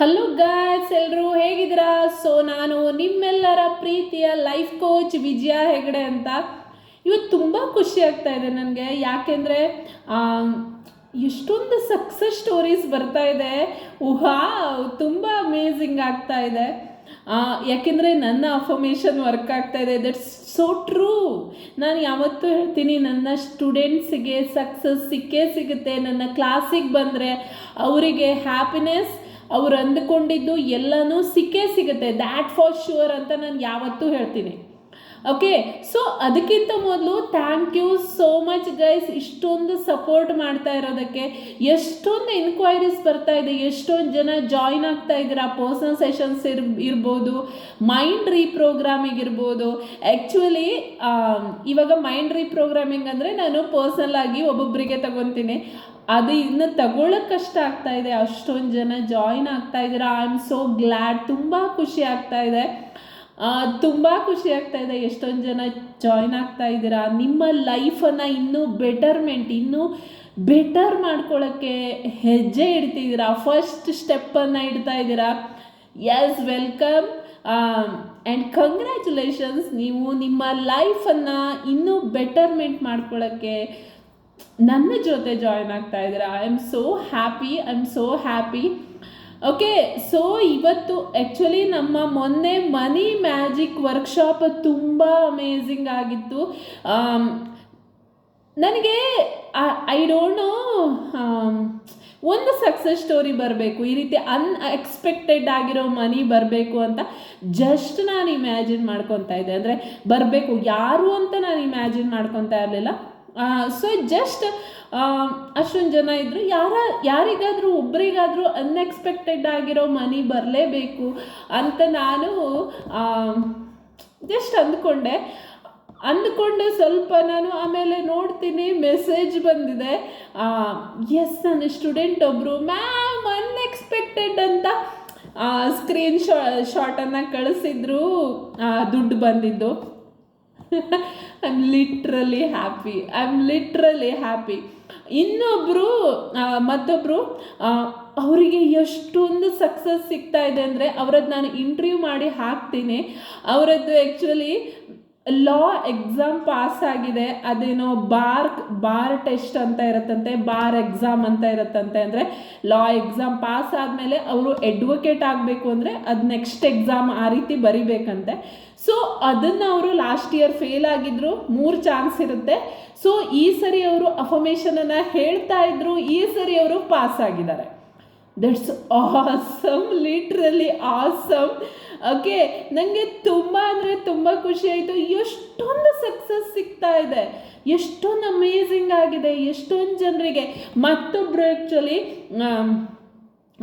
Hello guys ಎಲ್ಲರೂ ಹೇಗಿದ್ದೀರಾ? So ನಾನು ನಿಮ್ಮೆಲ್ಲರ ಪ್ರೀತಿಯ ಲೈಫ್ ಕೋಚ್ ವಿಜಯ ಹೆಗಡೆ ಅಂತ. ಇವತ್ತು ತುಂಬ ಖುಷಿ ಆಗ್ತಾ ಇದೆ ನನಗೆ. ಯಾಕೆಂದರೆ ಎಷ್ಟೊಂದು ಸಕ್ಸಸ್ ಸ್ಟೋರೀಸ್ ಬರ್ತಾ ಇದೆ. ಊಹಾ ತುಂಬ ಅಮೇಝಿಂಗ್ ಆಗ್ತಾ ಇದೆ. ಯಾಕೆಂದರೆ ನನ್ನ ಅಫರ್ಮೇಷನ್ ವರ್ಕ್ ಆಗ್ತಾ ಇದೆ. ದಟ್ಸ್ ಸೋ ಟ್ರೂ ನಾನು ಯಾವತ್ತೂ ಹೇಳ್ತೀನಿ, ನನ್ನ ಸ್ಟೂಡೆಂಟ್ಸಿಗೆ ಸಕ್ಸಸ್ ಸಿಕ್ಕೇ ಸಿಗುತ್ತೆ. ನನ್ನ ಕ್ಲಾಸಿಗೆ ಬಂದರೆ ಅವರಿಗೆ ಹ್ಯಾಪಿನೆಸ್ ಅವ್ರು ಅಂದುಕೊಂಡಿದ್ದು ಎಲ್ಲನೂ ಸಿಕ್ಕೇ ಸಿಗುತ್ತೆ. ದ್ಯಾಟ್ ಫಾರ್ ಶ್ಯೂರ್ ಅಂತ ನಾನು ಯಾವತ್ತೂ ಹೇಳ್ತೀನಿ. ಓಕೆ ಸೊ ಅದಕ್ಕಿಂತ ಮೊದಲು thank you so much guys ಇಷ್ಟೊಂದು ಸಪೋರ್ಟ್ ಮಾಡ್ತಾ ಇರೋದಕ್ಕೆ, ಎಷ್ಟೊಂದು ಎನ್ಕ್ವೈರೀಸ್ ಬರ್ತಾ ಇದೆ, ಎಷ್ಟೊಂದು ಜನ ಜಾಯಿನ್ ಆಗ್ತಾ ಇದ್ದೀರಾ ಪರ್ಸನಲ್ ಸೆಷನ್ಸ್ ಇರ್, ಇರ್ಬೋದು ಮೈಂಡ್ ರೀಪ್ರೋಗ್ರಾಮಿಂಗ್ ಇರ್ಬೋದು. ಆ್ಯಕ್ಚುಲಿ ಇವಾಗ ಮೈಂಡ್ ರೀಪ್ರೋಗ್ರಾಮಿಂಗ್ ಅಂದರೆ ನಾನು ಪರ್ಸನಲ್ ಆಗಿ ಒಬ್ಬೊಬ್ಬರಿಗೆ ತಗೊತೀನಿ. ಅದು ಇನ್ನು ತಗೊಳ್ಳೋಕೆ ಕಷ್ಟ ಆಗ್ತಾ ಇದೆ. ಅಷ್ಟೊಂದು ಜನ ಜಾಯಿನ್ ಆಗ್ತಾ ಇದ್ದೀರಾ. ಐ ಆಮ್ ಸೋ ಗ್ಲ್ಯಾಡ್ ತುಂಬ ಖುಷಿ ಆಗ್ತಾ ಇದೆ. ತುಂಬ ಖುಷಿ ಆಗ್ತಾ ಇದೆ. ಎಷ್ಟೊಂದು ಜನ ಜಾಯಿನ್ ಆಗ್ತಾ ಇದ್ದೀರಾ. ನಿಮ್ಮ ಲೈಫನ್ನು ಇನ್ನೂ ಬೆಟರ್ಮೆಂಟ್ ಇನ್ನೂ ಬೆಟರ್ ಮಾಡ್ಕೊಳ್ಳೋಕ್ಕೆ ಹೆಜ್ಜೆ ಇಡ್ತಿದ್ದೀರಾ. ಫಸ್ಟ್ ಸ್ಟೆಪ್ಪನ್ನು ಇಡ್ತಾ ಇದ್ದೀರಾ. ಎಸ್ ವೆಲ್ಕಮ್ ಆ್ಯಂಡ್ ಕಂಗ್ರ್ಯಾಚುಲೇಷನ್ಸ್ ನೀವು ನಿಮ್ಮ ಲೈಫನ್ನು ಇನ್ನೂ ಬೆಟರ್ಮೆಂಟ್ ಮಾಡ್ಕೊಳ್ಳೋಕ್ಕೆ ನನ್ನ ಜೊತೆ ಜಾಯ್ನ್ ಆಗ್ತಾ ಇದ್ದೀರಾ? I am so happy I am so happy okay so ಇವತ್ತು ಆ್ಯಕ್ಚುಲಿ ನಮ್ಮ ಮೊನ್ನೆ ಮನಿ ಮ್ಯಾಜಿಕ್ ವರ್ಕ್ಶಾಪ್ ತುಂಬ ಅಮೇಝಿಂಗ್ ಆಗಿತ್ತು. ನನಗೆ ಐ ಡೋಂಟ್ ನೋ ಒಂದು ಸಕ್ಸಸ್ ಸ್ಟೋರಿ ಬರಬೇಕು, ಈ ರೀತಿ ಅನ್ಎಕ್ಸ್ಪೆಕ್ಟೆಡ್ ಆಗಿರೋ ಮನಿ ಬರಬೇಕು ಅಂತ ಜಸ್ಟ್ ನಾನು ಇಮ್ಯಾಜಿನ್ ಮಾಡ್ಕೊತಾ ಇದ್ದೆ. ಅಂದರೆ ಬರಬೇಕು, ಯಾರು ಅಂತ ನಾನು ಇಮ್ಯಾಜಿನ್ ಮಾಡ್ಕೊತಾ ಇರಲಿಲ್ಲ. ಸೊ ಜಸ್ಟ್ ಅಷ್ಟೊಂದು ಜನ ಇದ್ದರು ಯಾರ, ಯಾರಿಗಾದರೂ ಒಬ್ಬರಿಗಾದರೂ ಅನ್ಎಕ್ಸ್ಪೆಕ್ಟೆಡ್ ಆಗಿರೋ ಮನಿ ಬರಲೇಬೇಕು ಅಂತ ನಾನು ಜಸ್ಟ್ ಅಂದ್ಕೊಂಡೆ. ಅಂದ್ಕೊಂಡೆ ಸ್ವಲ್ಪ ನಾನು ಆಮೇಲೆ ನೋಡ್ತೀನಿ ಮೆಸೇಜ್ ಬಂದಿದೆ. ಎಸ್ ನನ್ನ ಸ್ಟೂಡೆಂಟ್ ಒಬ್ಬರು ಮ್ಯಾಮ್ ಅನ್ಎಕ್ಸ್ಪೆಕ್ಟೆಡ್ ಅಂತ ಸ್ಕ್ರೀನ್ ಶಾ ಶಾಟನ್ನು ಕಳಿಸಿದ್ರು. ದುಡ್ಡು ಬಂದಿದ್ದು. I am literally happy I am literally happy ಇನ್ನೊಬ್ಬರು ಮತ್ತೊಬ್ಬರು ಅವರಿಗೆ ಎಷ್ಟೊಂದು ಸಕ್ಸಸ್ ಸಿಗ್ತಾ ಇದೆ ಅಂದರೆ ಅವರದ್ದು ನಾನು ಇಂಟರ್ವ್ಯೂ ಮಾಡಿ ಹಾಕ್ತೀನಿ. ಅವರದ್ದು ಆ್ಯಕ್ಚುಲಿ ಲಾ ಎಕ್ಸಾಮ್ ಪಾಸ್ ಆಗಿದೆ, ಅದೇನೋ ಬಾರ್ ಬಾರ್ ಟೆಸ್ಟ್ ಅಂತ ಇರುತ್ತಂತೆ ಬಾರ್ ಎಕ್ಸಾಮ್ ಅಂತ ಇರುತ್ತಂತೆ ಅಂದರೆ ಲಾ ಎಕ್ಸಾಮ್ ಪಾಸ್ ಆದಮೇಲೆ ಅವರು ಎಡ್ವೊಕೇಟ್ ಆಗಬೇಕು ಅಂದರೆ ಅದು ನೆಕ್ಸ್ಟ್ ಎಕ್ಸಾಮ್ ಆ ರೀತಿ ಬರಿಬೇಕಂತೆ. ಸೊ ಅದನ್ನು ಅವರು ಲಾಸ್ಟ್ ಇಯರ್ ಫೇಲ್ ಆಗಿದ್ರು, ಮೂರು ಚಾನ್ಸ್ ಇರುತ್ತೆ. ಸೊ ಈ ಸರಿ ಅವರು ಅಫರ್ಮೇಷನನ್ನು ಹೇಳ್ತಾ ಇದ್ರು, ಈ ಸರಿ ಅವರು ಪಾಸ್ ಆಗಿದ್ದಾರೆ. That's awesome literally awesome okay ನನಗೆ ತುಂಬ ಅಂದರೆ ತುಂಬ ಖುಷಿ ಆಯಿತು. ಎಷ್ಟೊಂದು ಸಕ್ಸಸ್ ಸಿಗ್ತಾ ಇದೆ. ಎಷ್ಟೊಂದು ಅಮೇಝಿಂಗ್ ಆಗಿದೆ. ಎಷ್ಟೊಂದು ಜನರಿಗೆ ಮತ್ತೊಬ್ಬರು ಆ್ಯಕ್ಚುಲಿ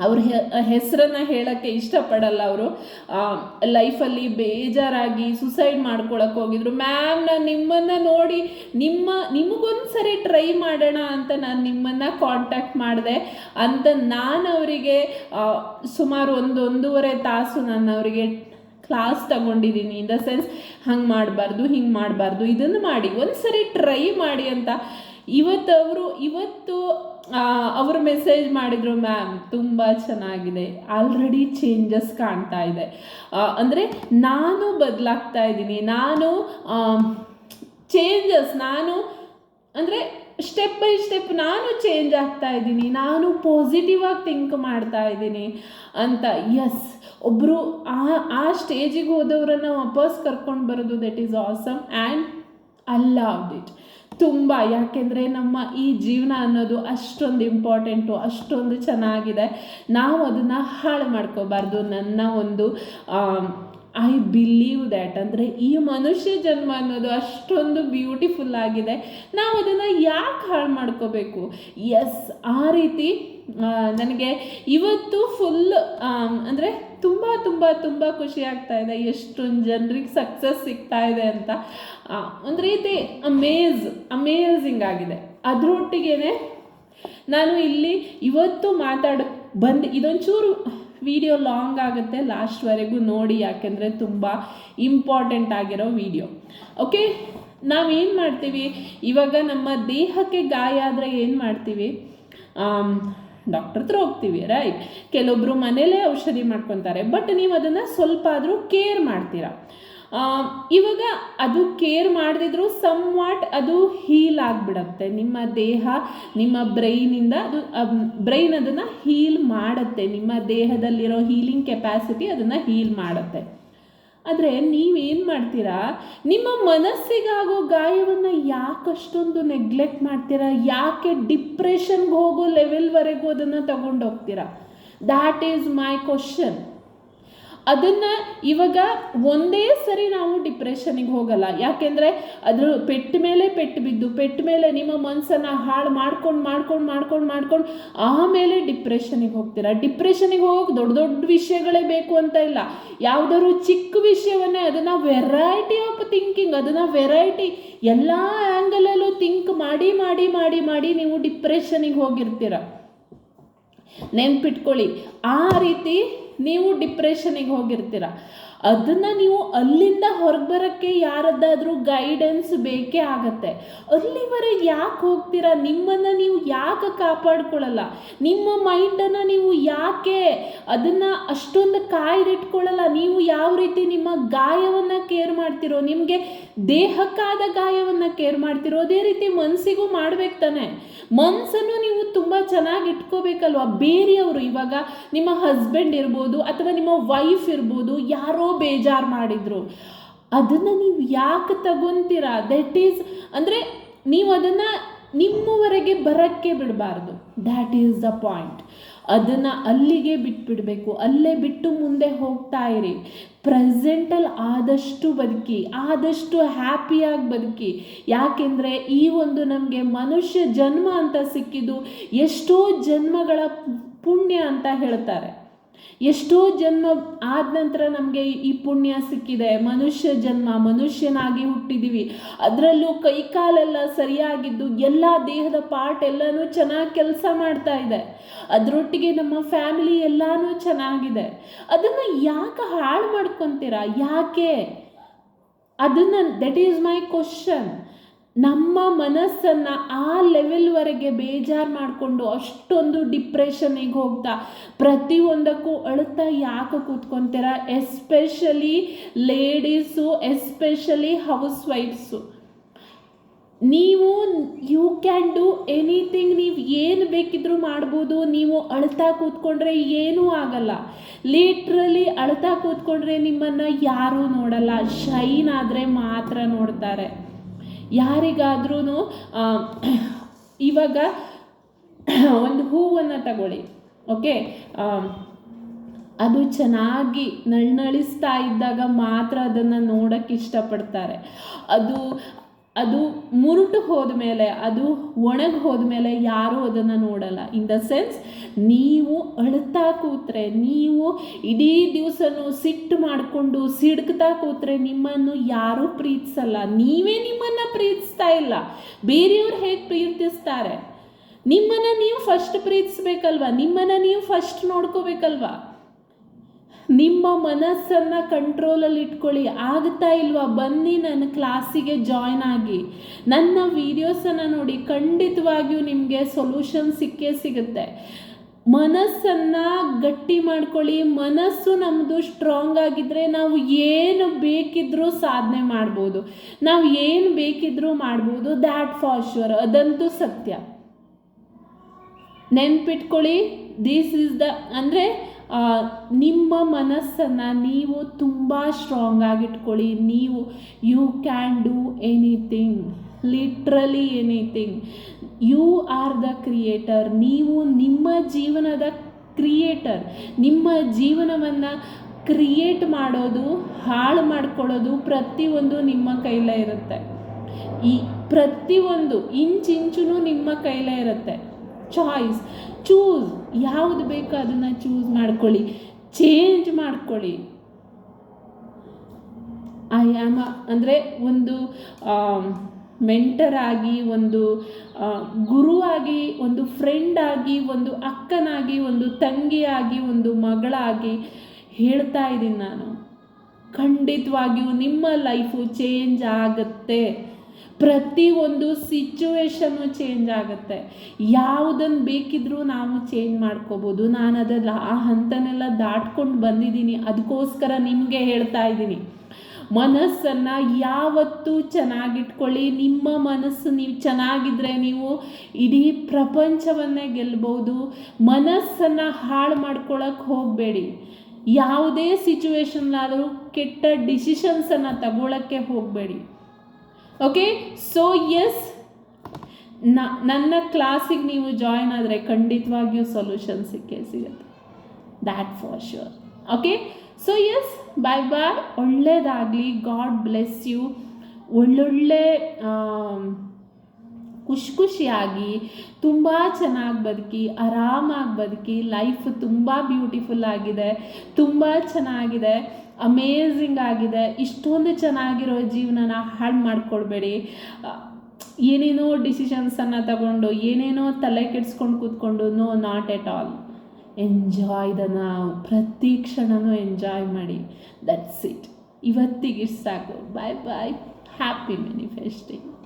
ಅವ್ರ ಹೆಸರನ್ನ ಹೇಳೋಕ್ಕೆ ಇಷ್ಟಪಡಲ್ಲ ಅವರು. ಲೈಫಲ್ಲಿ ಬೇಜಾರಾಗಿ ಸುಸೈಡ್ ಮಾಡ್ಕೊಳಕ್ಕೆ ಹೋಗಿದ್ರು. ಮ್ಯಾಮ್, ನಾನು ನಿಮ್ಮನ್ನು ನೋಡಿ ನಿಮ್ಮ, ನಿಮಗೊಂದ್ಸರಿ ಟ್ರೈ ಮಾಡೋಣ ಅಂತ ನಾನು ನಿಮ್ಮನ್ನು ಕಾಂಟ್ಯಾಕ್ಟ್ ಮಾಡಿದೆ. ಅಂತ ನಾನು ಅವರಿಗೆ ಸುಮಾರು ಒಂದು, ಒಂದೂವರೆ ತಾಸು ನಾನು ಅವರಿಗೆ ಕ್ಲಾಸ್ ತಗೊಂಡಿದ್ದೀನಿ ಇನ್ ದ ಸೆನ್ಸ್ ಹಂಗೆ ಮಾಡಬಾರ್ದು, ಹಿಂಗೆ ಮಾಡಬಾರ್ದು, ಇದನ್ನು ಮಾಡಿ ಒಂದು ಸರಿ ಟ್ರೈ ಮಾಡಿ ಅಂತ. ಇವತ್ತು ಅವರು ಇವತ್ತು ಅವರು ಮೆಸೇಜ್ ಮಾಡಿದರು, ಮ್ಯಾಮ್, ತುಂಬ ಚೆನ್ನಾಗಿದೆ. ಆಲ್ರೆಡಿ ಚೇಂಜಸ್ ಕಾಣ್ತಾ ಇದೆ. ಅಂದರೆ ನಾನು ಬದಲಾಗ್ತಾ ಇದ್ದೀನಿ. ನಾನು ಚೇಂಜಸ್, ನಾನು, ಅಂದರೆ ಸ್ಟೆಪ್ ಬೈ ಸ್ಟೆಪ್ ನಾನು ಚೇಂಜ್ ಆಗ್ತಾ ಇದ್ದೀನಿ. ನಾನು ಪಾಸಿಟಿವ್ ಆಗಿ ಥಿಂಕ್ ಮಾಡ್ತಾ ಇದ್ದೀನಿ ಅಂತ. ಎಸ್ ಒಬ್ಬರು ಆ ಆ ಸ್ಟೇಜಿಗೆ ಹೋದವರನ್ನು ವಾಪಸ್ ಕರ್ಕೊಂಡು ಬರೋದು that is awesome and I loved it ತುಂಬ, ಯಾಕೆಂದರೆ ನಮ್ಮ ಈ ಜೀವನ ಅನ್ನೋದು ಅಷ್ಟೊಂದು ಇಂಪಾರ್ಟೆಂಟು ಅಷ್ಟೊಂದು ಚೆನ್ನಾಗಿದೆ. ನಾವು ಅದನ್ನು ಹಾಳು ಮಾಡ್ಕೋಬಾರ್ದು. ನನ್ನ ಒಂದು ಐ ಬಿಲೀವ್ ದ್ಯಾಟ್ ಅಂದರೆ ಈ ಮನುಷ್ಯ ಜನ್ಮ ಅನ್ನೋದು ಅಷ್ಟೊಂದು ಬ್ಯೂಟಿಫುಲ್ ಆಗಿದೆ. ನಾವು ಅದನ್ನು ಯಾಕೆ ಹಾಳು ಮಾಡ್ಕೋಬೇಕು? ಎಸ್ ಆ ರೀತಿ ನನಗೆ ಇವತ್ತು ಫುಲ್ ಅಂದರೆ ತುಂಬ ತುಂಬ ತುಂಬ ಖುಷಿ ಆಗ್ತಾ ಇದೆ. ಎಷ್ಟೊಂದು ಜನರಿಗೆ ಸಕ್ಸಸ್ ಸಿಗ್ತಾ ಇದೆ ಅಂತ. ಒಂದು ರೀತಿ ಅಮೇಝ್ ಅಮೇಝಿಂಗ್ ಆಗಿದೆ. ಅದರೊಟ್ಟಿಗೆ ನಾನು ಇಲ್ಲಿ ಇವತ್ತು ಮಾತಾಡ, ಬಂದು, ಇದೊಂಚೂರು ವಿಡಿಯೋ ಲಾಂಗ್ ಆಗುತ್ತೆ. ಲಾಸ್ಟ್ವರೆಗೂ ನೋಡಿ, ಯಾಕೆಂದರೆ ತುಂಬ ಇಂಪಾರ್ಟೆಂಟ್ ಆಗಿರೋ ವಿಡಿಯೋ ಓಕೆ ನಾವೇನು ಮಾಡ್ತೀವಿ? ಇವಾಗ ನಮ್ಮ ದೇಹಕ್ಕೆ ಗಾಯ ಆದರೆ ಏನು ಮಾಡ್ತೀವಿ? ಡಾಕ್ಟರ್ ಹತ್ರ ಹೋಗ್ತೀವಿ ರೈಟ್ ಕೆಲವೊಬ್ಬರು ಮನೇಲೇ ಔಷಧಿ ಮಾಡ್ಕೊತಾರೆ ಬಟ್ ನೀವು ಅದನ್ನು ಸ್ವಲ್ಪ ಆದರೂ ಕೇರ್ ಮಾಡ್ತೀರಾ ಇವಾಗ ಅದು ಕೇರ್ ಮಾಡದಿದ್ರು ಸಮ್ ವಾಟ್ ಅದು ಹೀಲ್ ಆಗಿಬಿಡತ್ತೆ. ನಿಮ್ಮ ದೇಹ, ನಿಮ್ಮ ಬ್ರೈನಿಂದ ಅದು ಬ್ರೈನ್ ಅದನ್ನು ಹೀಲ್ ಮಾಡುತ್ತೆ. ನಿಮ್ಮ ದೇಹದಲ್ಲಿರೋ ಹೀಲಿಂಗ್ ಕೆಪಾಸಿಟಿ ಅದನ್ನು ಹೀಲ್ ಮಾಡುತ್ತೆ. ಆದರೆ ನೀವೇನು ಮಾಡ್ತೀರಾ? ನಿಮ್ಮ ಮನಸ್ಸಿಗಾಗೋ ಗಾಯವನ್ನು ಯಾಕಷ್ಟೊಂದು ನೆಗ್ಲೆಕ್ಟ್ ಮಾಡ್ತೀರಾ? ಯಾಕೆ ಡಿಪ್ರೆಷನ್ಗೆ ಹೋಗೋ ಲೆವೆಲ್ವರೆಗೂ ಅದನ್ನು ತಗೊಂಡೋಗ್ತೀರಾ? ದ್ಯಾಟ್ ಈಸ್ ಮೈ ಕ್ವಶನ್ ಅದನ್ನು ಇವಾಗ ಒಂದೇ ಸರಿ ನಾವು ಡಿಪ್ರೆಷನಿಗೆ ಹೋಗಲ್ಲ. ಯಾಕೆಂದರೆ ಅದ್ರ ಪೆಟ್ಟ ಮೇಲೆ ಪೆಟ್ಟು ಬಿದ್ದು, ಪೆಟ್ಟ ಮೇಲೆ ನಿಮ್ಮ ಮನಸ್ಸನ್ನು ಹಾಳು ಮಾಡ್ಕೊಂಡು ಮಾಡ್ಕೊಂಡು ಮಾಡ್ಕೊಂಡು ಮಾಡ್ಕೊಂಡು ಆಮೇಲೆ ಡಿಪ್ರೆಷನಿಗೆ ಹೋಗ್ತೀರಾ? ಡಿಪ್ರೆಷನಿಗೆ ಹೋಗಿ ದೊಡ್ಡ ದೊಡ್ಡ ವಿಷಯಗಳೇ ಬೇಕು ಅಂತ ಇಲ್ಲ. ಯಾವುದಾದ್ರು ಚಿಕ್ಕ ವಿಷಯವನ್ನೇ ಅದನ್ನು ವೆರೈಟಿ ಆಫ್ ಥಿಂಕಿಂಗ್ ಅದನ್ನು ವೆರೈಟಿ ಎಲ್ಲ ಆ್ಯಂಗಲಲ್ಲೂ ಥಿಂಕ್ ಮಾಡಿ ಮಾಡಿ ಮಾಡಿ ಮಾಡಿ ನೀವು ಡಿಪ್ರೆಷನಿಗೆ ಹೋಗಿರ್ತೀರ. ನೆನ್ಪಿಟ್ಕೊಳ್ಳಿ. ಆ ರೀತಿ ನೀವು ಡಿಪ್ರೆಷನಿಗೆ ಹೋಗಿರ್ತೀರ. ಅದನ್ನು ನೀವು ಅಲ್ಲಿಂದ ಹೊರಗೆ ಬರೋಕ್ಕೆ ಯಾರದ್ದಾದರೂ ಗೈಡೆನ್ಸ್ ಬೇಕೇ ಆಗತ್ತೆ. ಅಲ್ಲಿವರೆಗೆ ಯಾಕೆ ಹೋಗ್ತೀರಾ? ನಿಮ್ಮನ್ನು ನೀವು ಯಾಕೆ ಕಾಪಾಡ್ಕೊಳ್ಳಲ್ಲ? ನಿಮ್ಮ ಮೈಂಡನ್ನು ನೀವು ಯಾಕೆ ಅದನ್ನು ಅಷ್ಟೊಂದು ಕಾಯ್ದಿಟ್ಕೊಳ್ಳಲ್ಲ? ನೀವು ಯಾವ ರೀತಿ ನಿಮ್ಮ ಗಾಯವನ್ನು ಕೇರ್ ಮಾಡ್ತಿರೋ? ನಿಮಗೆ ದೇಹಕ್ಕಾದ ಗಾಯವನ್ನು ಕೇರ್ ಮಾಡ್ತಿರೋ? ಅದೇ ರೀತಿ ಮನಸ್ಸಿಗೂ ಮಾಡ್ಬೇಕು ತಾನೆ. ಮನಸ್ಸನ್ನು ನೀವು ತುಂಬ ಚೆನ್ನಾಗಿ ಇಟ್ಕೋಬೇಕಲ್ವ? ಬೇರೆಯವರು ಇವಾಗ ನಿಮ್ಮ ಹಸ್ಬೆಂಡ್ ಇರ್ಬೋದು ಅಥವಾ ನಿಮ್ಮ ವೈಫ್ ಇರ್ಬೋದು, ಯಾರೋ ಬೇಜಾರು ಮಾಡಿದ್ರು. ಅದನ್ನು ನೀವು ಯಾಕೆ ತಗೊಂತೀರ? ದಟ್ ಈಸ್ ಅಂದರೆ ನೀವು ಅದನ್ನು ನಿಮ್ಮವರೆಗೆ ಬರೋಕ್ಕೆ ಬಿಡಬಾರ್ದು. ದ್ಯಾಟ್ ಈಸ್ ದ ಪಾಯಿಂಟ್ ಅದನ್ನು ಅಲ್ಲಿಗೆ ಬಿಟ್ಬಿಡಬೇಕು. ಅಲ್ಲೇ ಬಿಟ್ಟು ಮುಂದೆ ಹೋಗ್ತಾ ಇರಿ. ಪ್ರೆಸೆಂಟಲ್ಲಿ ಆದಷ್ಟು ಬದುಕಿ, ಆದಷ್ಟು ಹ್ಯಾಪಿಯಾಗಿ ಬದುಕಿ. ಯಾಕೆಂದರೆ ಈ ಒಂದು ನಮಗೆ ಮನುಷ್ಯ ಜನ್ಮ ಅಂತ ಸಿಕ್ಕಿದ್ದು ಎಷ್ಟೋ ಜನ್ಮಗಳ ಪುಣ್ಯ ಅಂತ ಹೇಳ್ತಾರೆ. ಎಷ್ಟೋ ಜನ್ಮ ಆದ ನಂತರ ನಮಗೆ ಈ ಪುಣ್ಯ ಸಿಕ್ಕಿದೆ. ಮನುಷ್ಯ ಜನ್ಮ, ಮನುಷ್ಯನಾಗಿ ಹುಟ್ಟಿದ್ದೀವಿ ಅದರಲ್ಲೂ ಕೈಕಾಲೆಲ್ಲ ಸರಿಯಾಗಿದ್ದು ಎಲ್ಲ ದೇಹದ ಪಾರ್ಟ್ ಎಲ್ಲನೂ ಚೆನ್ನಾಗಿ ಕೆಲಸ ಮಾಡ್ತಾ ಇದೆ. ಅದರೊಟ್ಟಿಗೆ ನಮ್ಮ ಫ್ಯಾಮಿಲಿ ಎಲ್ಲನೂ ಚೆನ್ನಾಗಿದೆ. ಅದನ್ನು ಯಾಕೆ ಹಾಳು ಮಾಡ್ಕೊತೀರಾ? ಯಾಕೆ? ಅದನ್ನು ದಟ್ ಈಸ್ ಮೈ ಕ್ವಶನ್ ನಮ್ಮ ಮನಸ್ಸನ್ನು ಆ ಲೆವೆಲ್ವರೆಗೆ ಬೇಜಾರು ಮಾಡಿಕೊಂಡು ಅಷ್ಟೊಂದು ಡಿಪ್ರೆಷನಿಗೆ ಹೋಗ್ತಾ, ಪ್ರತಿಯೊಂದಕ್ಕೂ ಅಳುತ್ತಾ ಯಾಕೆ ಕೂತ್ಕೊತೀರ? Especially ladies especially house wives ನೀವು ಯು ಕ್ಯಾನ್ ಡೂ ಎನಿಥಿಂಗ್ ನೀವು ಏನು ಬೇಕಿದ್ರೂ ಮಾಡ್ಬೋದು. ನೀವು ಅಳ್ತಾ ಕೂತ್ಕೊಂಡ್ರೆ ಏನೂ ಆಗಲ್ಲ. ಲಿಟ್ರಲಿ ಅಳ್ತಾ ಕೂತ್ಕೊಂಡ್ರೆ ನಿಮ್ಮನ್ನು ಯಾರೂ ನೋಡಲ್ಲ. ಶೈನ್ ಆದರೆ ಮಾತ್ರ ನೋಡ್ತಾರೆ. ಯಾರಿಗಾದ್ರೂ ಇವಾಗ ಒಂದು ಹೂವನ್ನು ತಗೊಳ್ಳಿ, ಓಕೆ? ಅದು ಚೆನ್ನಾಗಿ ನಳ್ನಳಿಸ್ತಾ ಇದ್ದಾಗ ಮಾತ್ರ ಅದನ್ನು ನೋಡೋಕ್ಕೆ ಇಷ್ಟಪಡ್ತಾರೆ. ಅದು ಅದು ಮುರುಟು ಹೋದ ಮೇಲೆ, ಅದು ಒಣಗಿ ಹೋದ ಮೇಲೆ ಯಾರೂ ಅದನ್ನು ನೋಡಲ್ಲ. ಇನ್ ದ ಸೆನ್ಸ್ ನೀವು ಅಳ್ತಾ ಕೂತ್ರೆ, ನೀವು ಇಡೀ ದಿವಸನೂ ಸಿಟ್ಟು ಮಾಡಿಕೊಂಡು ಸಿಡ್ಕ್ತಾ ಕೂತ್ರೆ ನಿಮ್ಮನ್ನು ಯಾರೂ ಪ್ರೀತಿಸಲ್ಲ. ನೀವೇ ನಿಮ್ಮನ್ನು ಪ್ರೀತಿಸ್ತಾ ಇಲ್ಲ. ಬೇರೆಯವ್ರು ಹೇಗೆ ಪ್ರೀತಿಸ್ತಾರೆ? ನಿಮ್ಮನ್ನು ನೀವು ಫಸ್ಟ್ ಪ್ರೀತಿಸ್ಬೇಕಲ್ವ? ನಿಮ್ಮನ್ನು ನೀವು ಫಸ್ಟ್ ನೋಡ್ಕೋಬೇಕಲ್ವಾ? ನಿಮ್ಮ ಮನಸ್ಸನ್ನು ಕಂಟ್ರೋಲಲ್ಲಿ ಇಟ್ಕೊಳ್ಳಿ. ಆಗ್ತಾ ಇಲ್ವಾ? ಬನ್ನಿ ನನ್ನ ಕ್ಲಾಸಿಗೆ ಜಾಯ್ನ್ ಆಗಿ. ನನ್ನ ವೀಡಿಯೋಸನ್ನು ನೋಡಿ ಖಂಡಿತವಾಗಿಯೂ ನಿಮಗೆ ಸೊಲ್ಯೂಷನ್ ಸಿಕ್ಕೇ ಸಿಗುತ್ತೆ. ಮನಸ್ಸನ್ನು ಗಟ್ಟಿ ಮಾಡ್ಕೊಳ್ಳಿ. ಮನಸ್ಸು ನಮ್ಮದು ಸ್ಟ್ರಾಂಗ್ ಆಗಿದ್ದರೆ ನಾವು ಏನು ಬೇಕಿದ್ರೂ ಸಾಧನೆ ಮಾಡ್ಬೋದು. ನಾವು ಏನು ಬೇಕಿದ್ರೂ ಮಾಡ್ಬೋದು. ದ್ಯಾಟ್ ಫಾರ್ ಶ್ಯೂರ್ ಅದಂತೂ ಸತ್ಯ. ನೆನ್ಪಿಟ್ಕೊಳ್ಳಿ. ದಿಸ್ ಇಸ್ ದ ಅಂದರೆ ನಿಮ್ಮ ಮನಸ್ಸನ್ನು ನೀವು ತುಂಬ ಸ್ಟ್ರಾಂಗ್ ಆಗಿಟ್ಕೊಳ್ಳಿ. ನೀವು you can do anything literally anything you are the creator ನೀವು ನಿಮ್ಮ ಜೀವನದ ಕ್ರಿಯೇಟರ್ ನಿಮ್ಮ ಜೀವನವನ್ನು ಕ್ರಿಯೇಟ್ ಮಾಡೋದು, ಹಾಳು ಮಾಡ್ಕೊಳ್ಳೋದು ಪ್ರತಿಯೊಂದು ನಿಮ್ಮ ಕೈಲೇ ಇರುತ್ತೆ. ಈ ಪ್ರತಿಯೊಂದು ಇಂಚಿಂಚೂ ನಿಮ್ಮ ಕೈಲೇ ಇರುತ್ತೆ. ಚಾಯ್ಸ್ ಚೂಸ್ ಯಾವುದು ಬೇಕೋ ಅದನ್ನು ಚೂಸ್ ಮಾಡ್ಕೊಳ್ಳಿ. ಚೇಂಜ್ ಮಾಡ್ಕೊಳ್ಳಿ. ಐ ಆಮ್ ಅಂದರೆ ಒಂದು ಮೆಂಟರ್ ಆಗಿ, ಒಂದು ಗುರುವಾಗಿ ಒಂದು ಫ್ರೆಂಡ್ ಆಗಿ, ಒಂದು ಅಕ್ಕನಾಗಿ, ಒಂದು ತಂಗಿಯಾಗಿ ಒಂದು ಮಗಳಾಗಿ ಹೇಳ್ತಾ ಇದ್ದೀನಿ ನಾನು. ಖಂಡಿತವಾಗಿಯೂ ನಿಮ್ಮ ಲೈಫು ಚೇಂಜ್ ಆಗುತ್ತೆ. ಪ್ರತಿಯೊಂದು ಸಿಚುವೇಶನ್ನು ಚೇಂಜ್ ಆಗುತ್ತೆ. ಯಾವುದನ್ನು ಬೇಕಿದ್ರೂ ನಾವು ಚೇಂಜ್ ಮಾಡ್ಕೋಬೋದು. ನಾನು ಅದೆಲ್ಲ ಆ ಹಂತನೆಲ್ಲ ದಾಟ್ಕೊಂಡು ಬಂದಿದ್ದೀನಿ. ಅದಕ್ಕೋಸ್ಕರ ನಿಮಗೆ ಹೇಳ್ತಾ ಇದ್ದೀನಿ. ಮನಸ್ಸನ್ನು ಯಾವತ್ತೂ ಚೆನ್ನಾಗಿಟ್ಕೊಳ್ಳಿ. ನಿಮ್ಮ ಮನಸ್ಸು ನೀವು ಚೆನ್ನಾಗಿದ್ದರೆ ನೀವು ಇಡೀ ಪ್ರಪಂಚವನ್ನೇ ಗೆಲ್ಬೋದು. ಮನಸ್ಸನ್ನು ಹಾಳು ಮಾಡ್ಕೊಳಕ್ಕೆ ಹೋಗಬೇಡಿ. ಯಾವುದೇ ಸಿಚುವೇಷನ್ನಾದರೂ ಕೆಟ್ಟ ಡಿಸಿಷನ್ಸನ್ನು ತಗೊಳ್ಳೋಕ್ಕೆ ಹೋಗಬೇಡಿ. ಓಕೆ ಸೊ ಎಸ್ ನನ್ನ ಕ್ಲಾಸಿಗೆ ನೀವು ಜಾಯ್ನ್ ಆದರೆ ಖಂಡಿತವಾಗಿಯೂ ಸೊಲ್ಯೂಷನ್ ಸಿಕ್ಕೇ ಸಿಗುತ್ತೆ. That for sure okay so yes bye bye ಒಳ್ಳೆಯದಾಗಲಿ ಗಾಡ್ ಬ್ಲೆಸ್ ಯು ಒಳ್ಳೊಳ್ಳೆ ಖುಷಿ ಖುಷಿಯಾಗಿ, ತುಂಬ ಚೆನ್ನಾಗಿ ಬದುಕಿ, ಆರಾಮಾಗಿ ಬದುಕಿ ಲೈಫ್ ತುಂಬ ಬ್ಯೂಟಿಫುಲ್ ಆಗಿದೆ, ತುಂಬ ಚೆನ್ನಾಗಿದೆ. ಅಮೇಝಿಂಗ್ ಆಗಿದೆ. ಇಷ್ಟೊಂದು ಚೆನ್ನಾಗಿರೋ ಜೀವನನ ಹಾಳು ಮಾಡಿಕೊಡ್ಬೇಡಿ. ಏನೇನೋ ಡಿಸಿಷನ್ಸನ್ನು ತಗೊಂಡು, ಏನೇನೋ ತಲೆ ಕೆಡಿಸ್ಕೊಂಡು ಕೂತ್ಕೊಂಡು, no, not at all. Enjoy the ನಾವು. ಪ್ರತಿ ಕ್ಷಣನೂ ಎಂಜಾಯ್ ಮಾಡಿ. ದಟ್ಸ್ ಇಟ್ ಇವತ್ತಿಗೆ ಸಾಕು. ಬಾಯ್ ಬಾಯ್ ಹ್ಯಾಪಿ ಮ್ಯಾನಿಫೆಸ್ಟಿಂಗ್